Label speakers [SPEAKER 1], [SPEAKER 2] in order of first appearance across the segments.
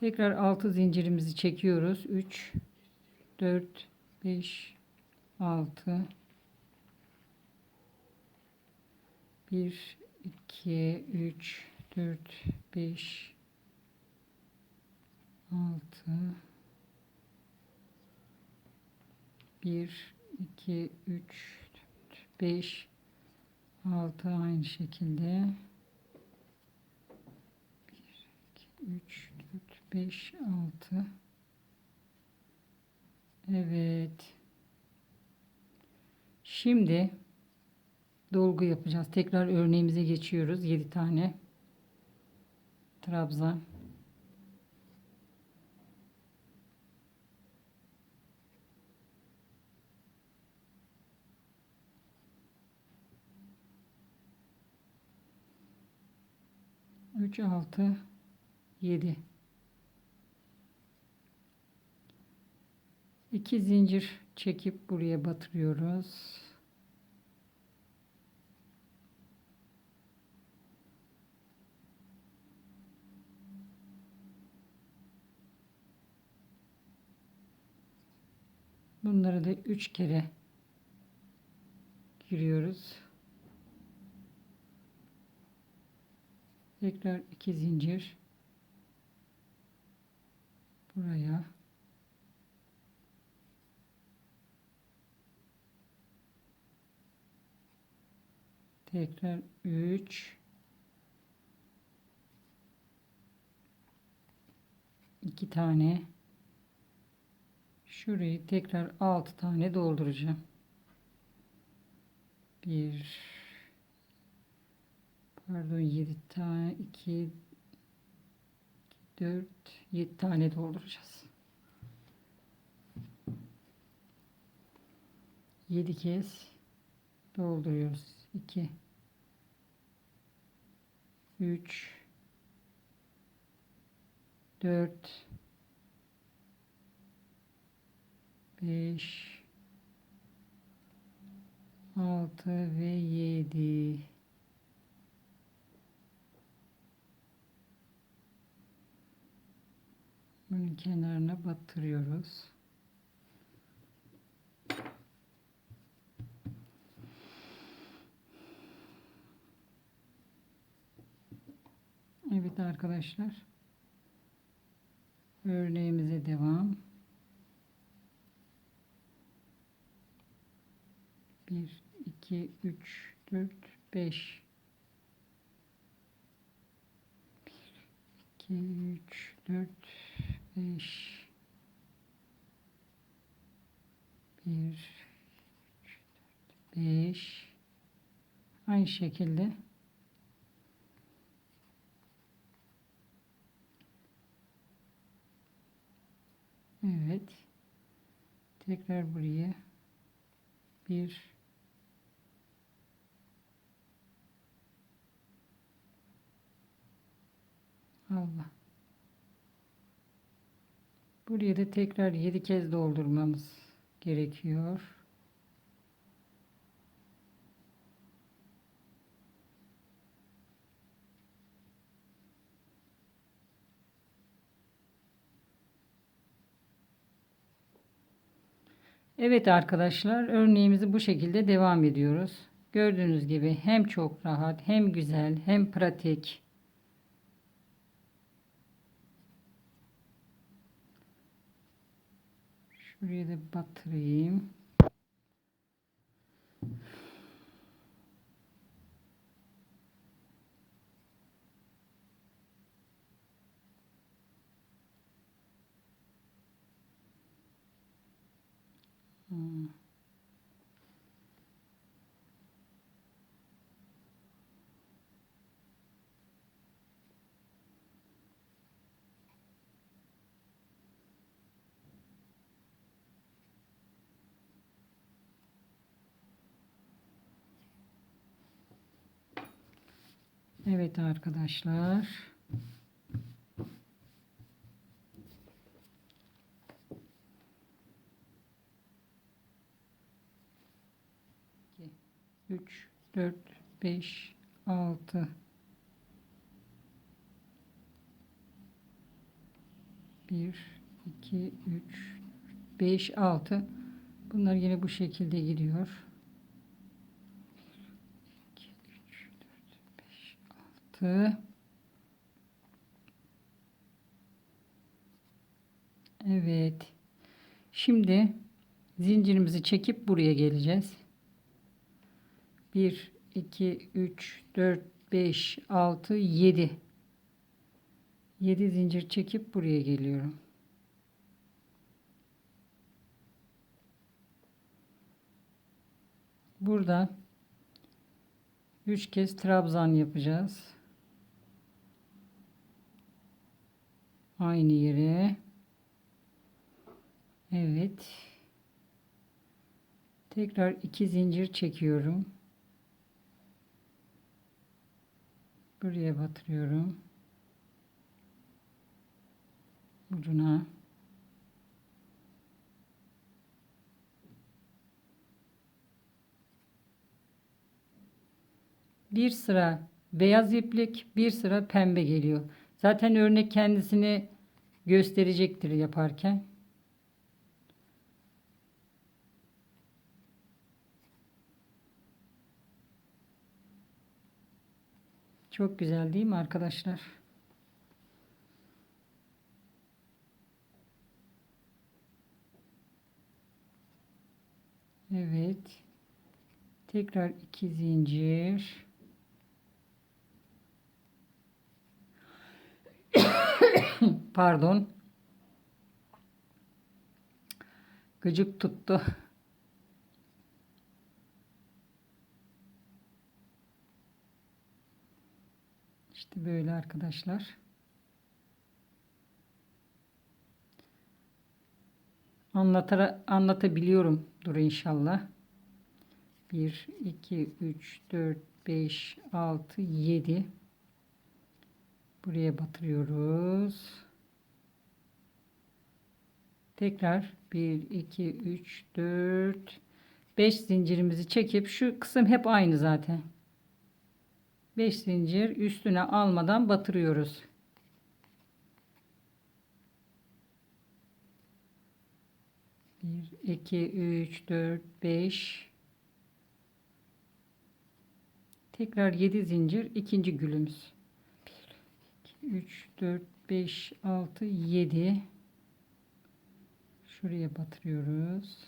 [SPEAKER 1] Tekrar 6 zincirimizi çekiyoruz. 3 4 5 6 1 2 3 4 5 6 1 2 3 4 5 6 aynı şekilde. 1 2 3 4 5 6 Evet. Şimdi dolgu yapacağız. Tekrar örneğimize geçiyoruz. 7 tane trabzan. Üç, altı, yedi. İki zincir çekip buraya batırıyoruz. Bunları da üç kere giriyoruz. Tekrar iki zincir buraya tekrar 3 2 tane. Şurayı tekrar 6 tane dolduracağım. 1 pardon 7 tane 2 4 7 tane dolduracağız. 7 kez dolduruyoruz. 2 3 4 5 6 ve 7 Bunun kenarına batırıyoruz. Evet arkadaşlar. Örneğimize devam. Bir, iki, üç, dört, beş. Bir, iki, üç, dört, beş. Bir, üç, dört, beş. Aynı şekilde Evet. Tekrar buraya bir Allah. Buraya da tekrar 7 kez doldurmamız gerekiyor. Evet arkadaşlar örneğimizi bu şekilde devam ediyoruz. Gördüğünüz gibi hem çok rahat hem güzel hem pratik. Şuraya da batırayım. Evet arkadaşlar. 3, 4, 5, 6 1, 2, 3, 5, 6 bunlar yine bu şekilde gidiyor. 2, 3, 4, 5, 6 Evet. Şimdi zincirimizi çekip buraya geleceğiz. 1 2 3 4 5 6 7 7 zincir çekip buraya geliyorum. Burada 3 kez trabzan yapacağız. Aynı yere. Evet. Tekrar iki zincir çekiyorum. Buraya batırıyorum. Ucuna. Bir sıra beyaz iplik, bir sıra pembe geliyor. Zaten örnek kendisini gösterecektir yaparken. Çok güzel değil mi arkadaşlar? Evet. Tekrar iki zincir. Pardon. Gıcık tuttu. İşte böyle arkadaşlar. Anlatara, anlatabiliyorum. Dur inşallah. 1, 2, 3, 4, 5, 6, 7. Buraya batırıyoruz. Tekrar 1, 2, 3, 4, 5 zincirimizi çekip şu kısım hep aynı zaten. 5 zincir üstüne almadan batırıyoruz. Bir, iki, üç, dört, beş. Tekrar yedi zincir ikinci gülümüz. Bir, iki, üç, dört, beş, altı, yedi. Şuraya batırıyoruz.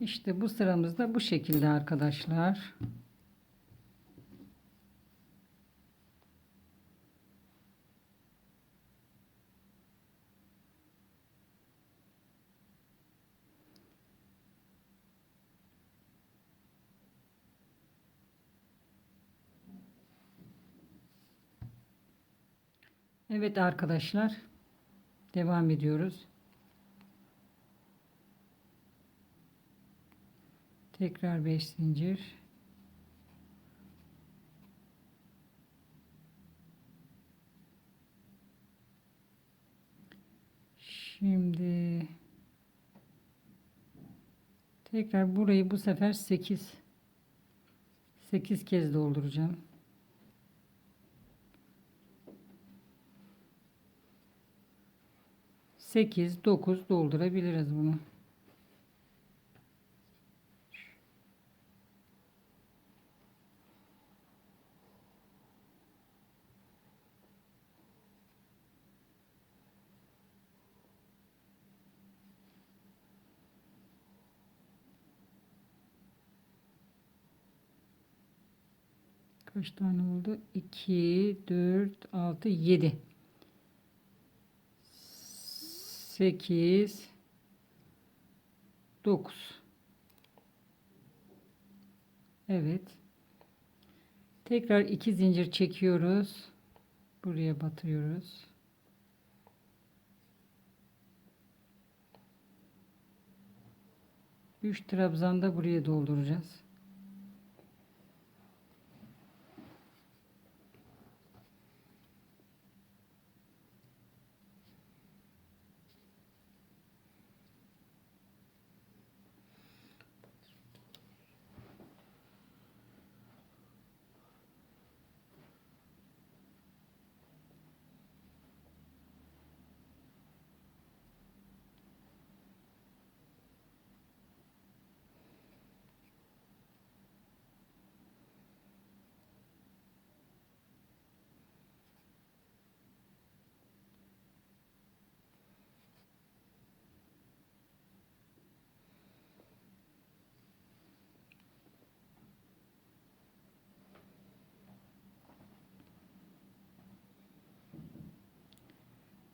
[SPEAKER 1] İşte bu sıramızda bu şekilde arkadaşlar. Evet arkadaşlar devam ediyoruz. Tekrar 5 zincir. Şimdi tekrar burayı bu sefer 8 8 kez dolduracağım. Sekiz, dokuz doldurabiliriz bunu. Kaç tane oldu? 2, 4, 6, 7. 8, 9. Evet. Tekrar iki zincir çekiyoruz. Buraya batıyoruz. Üç trabzan da buraya dolduracağız.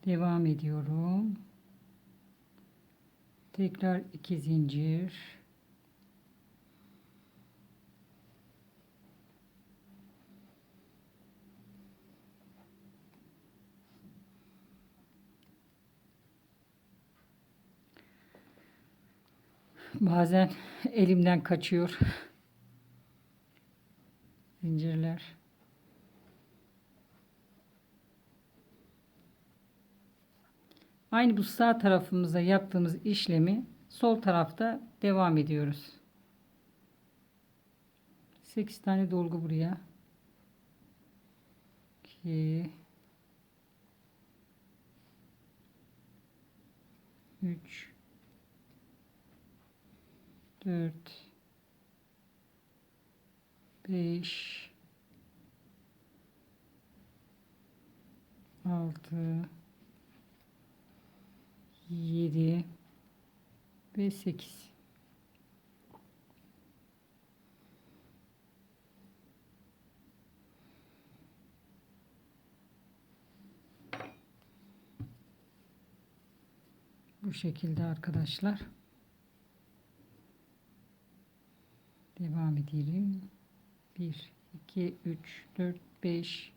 [SPEAKER 1] Devam ediyorum. Tekrar iki zincir. Bazen elimden kaçıyor. Aynı bu sağ tarafımıza yaptığımız işlemi sol tarafta devam ediyoruz. 8 tane dolgu buraya. 2 3 4 5 6 7 ve 8 bu şekilde arkadaşlar. Devam edelim. 1 2 3 4 5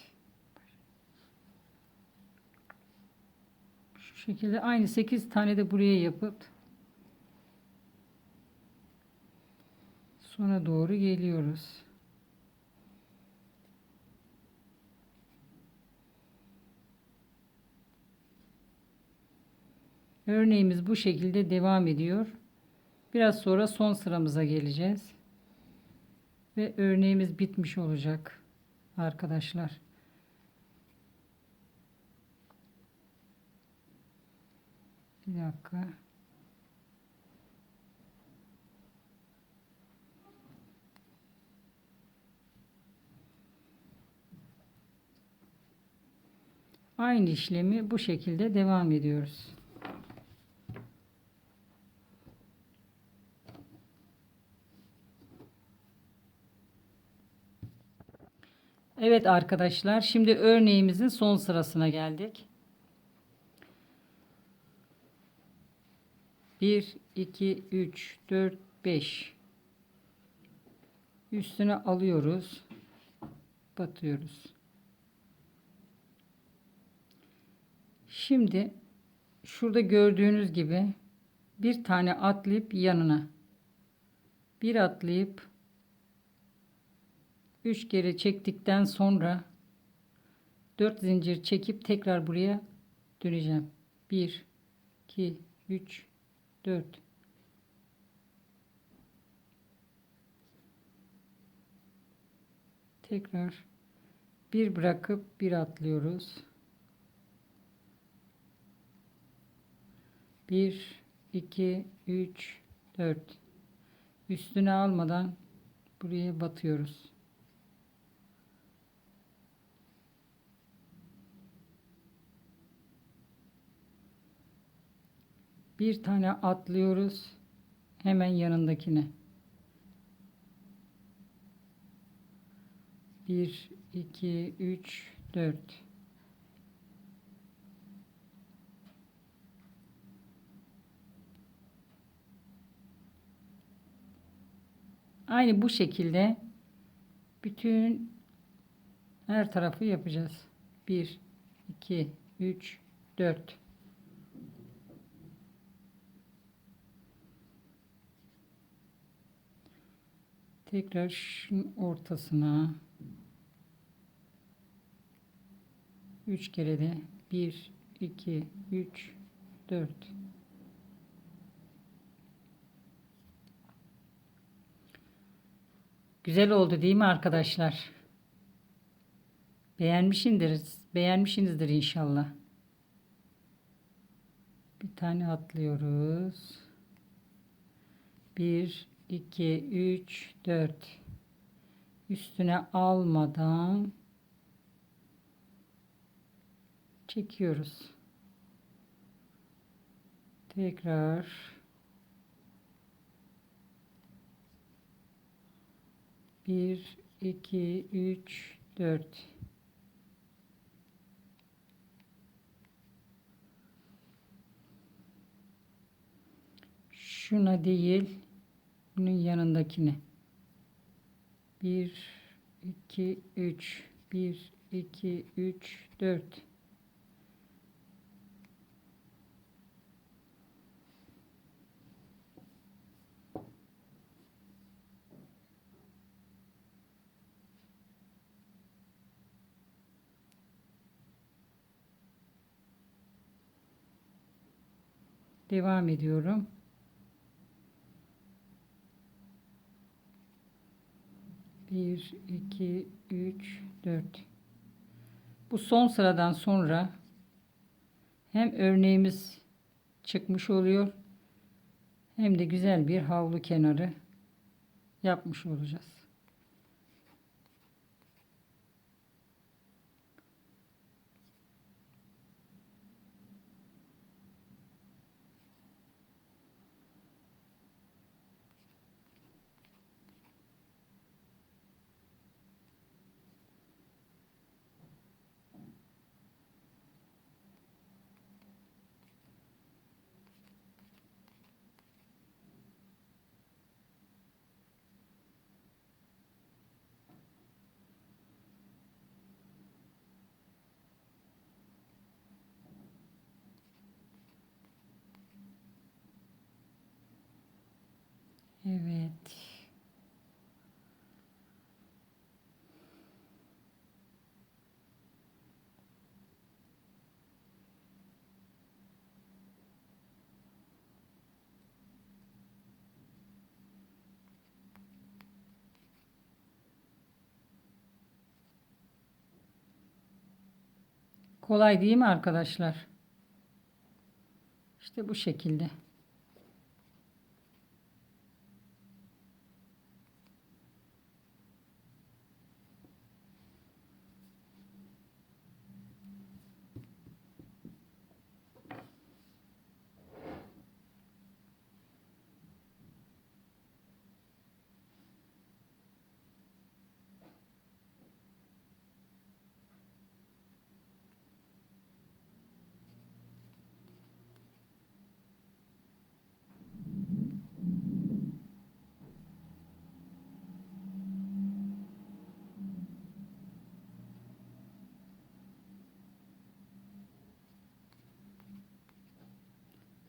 [SPEAKER 1] Şekilde aynı 8 tane de buraya yapıp sona doğru geliyoruz. Örneğimiz bu şekilde devam ediyor. Biraz sonra son sıramıza geleceğiz. Ve örneğimiz bitmiş olacak arkadaşlar. Bir dakika. Aynı işlemi bu şekilde devam ediyoruz. Evet arkadaşlar, şimdi örneğimizin son sırasına geldik. 1 2 3 4 5 üstüne alıyoruz batıyoruz. Şimdi şurada gördüğünüz gibi bir tane atlayıp yanına. Bir atlayıp 3 kere çektikten sonra 4 zincir çekip tekrar buraya döneceğim. 1 2 3 4 tekrar bir bırakıp bir atlıyoruz. 1 2 3 4 üstüne almadan Buraya batıyoruz. Bir tane atlıyoruz. Hemen yanındakine. Bir, iki, üç, dört. Aynı bu şekilde bütün her tarafı yapacağız. 1 2 3 4 Tekrar şunun ortasına 3 kere de 1 2 3 4 Güzel oldu değil mi arkadaşlar? Beğenmişsindir, beğenmişsinizdir inşallah. Bir tane atlıyoruz. 1 2 3 4 Üstüne almadan çekiyoruz. Tekrar bir, iki, üç, dört. Şuna değil, bunun yanındakine. Bir, iki, üç, bir, iki, üç, dört. Devam ediyorum. Bir, iki, üç, dört. Bu son sıradan sonra hem örneğimiz çıkmış oluyor hem de güzel bir havlu kenarı yapmış olacağız. Evet. Kolay değil mi arkadaşlar? İşte bu şekilde.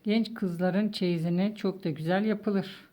[SPEAKER 1] Genç kızların çeyizine çok da güzel yapılır.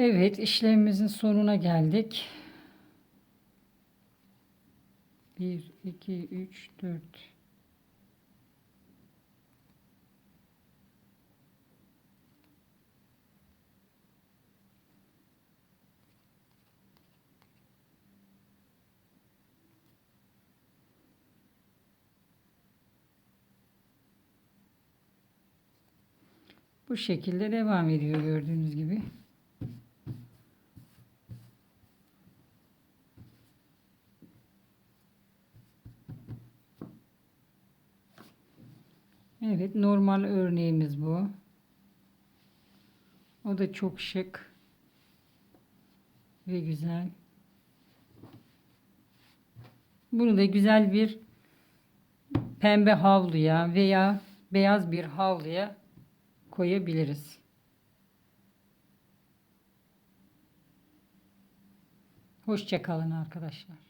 [SPEAKER 1] Evet, işlemimizin sonuna geldik. 1, 2, 3, 4. Bu şekilde devam ediyor gördüğünüz gibi. Evet, normal örneğimiz bu. O da çok şık ve güzel. Bunu da güzel bir pembe havluya veya beyaz bir havluya koyabiliriz. Hoşça kalın arkadaşlar.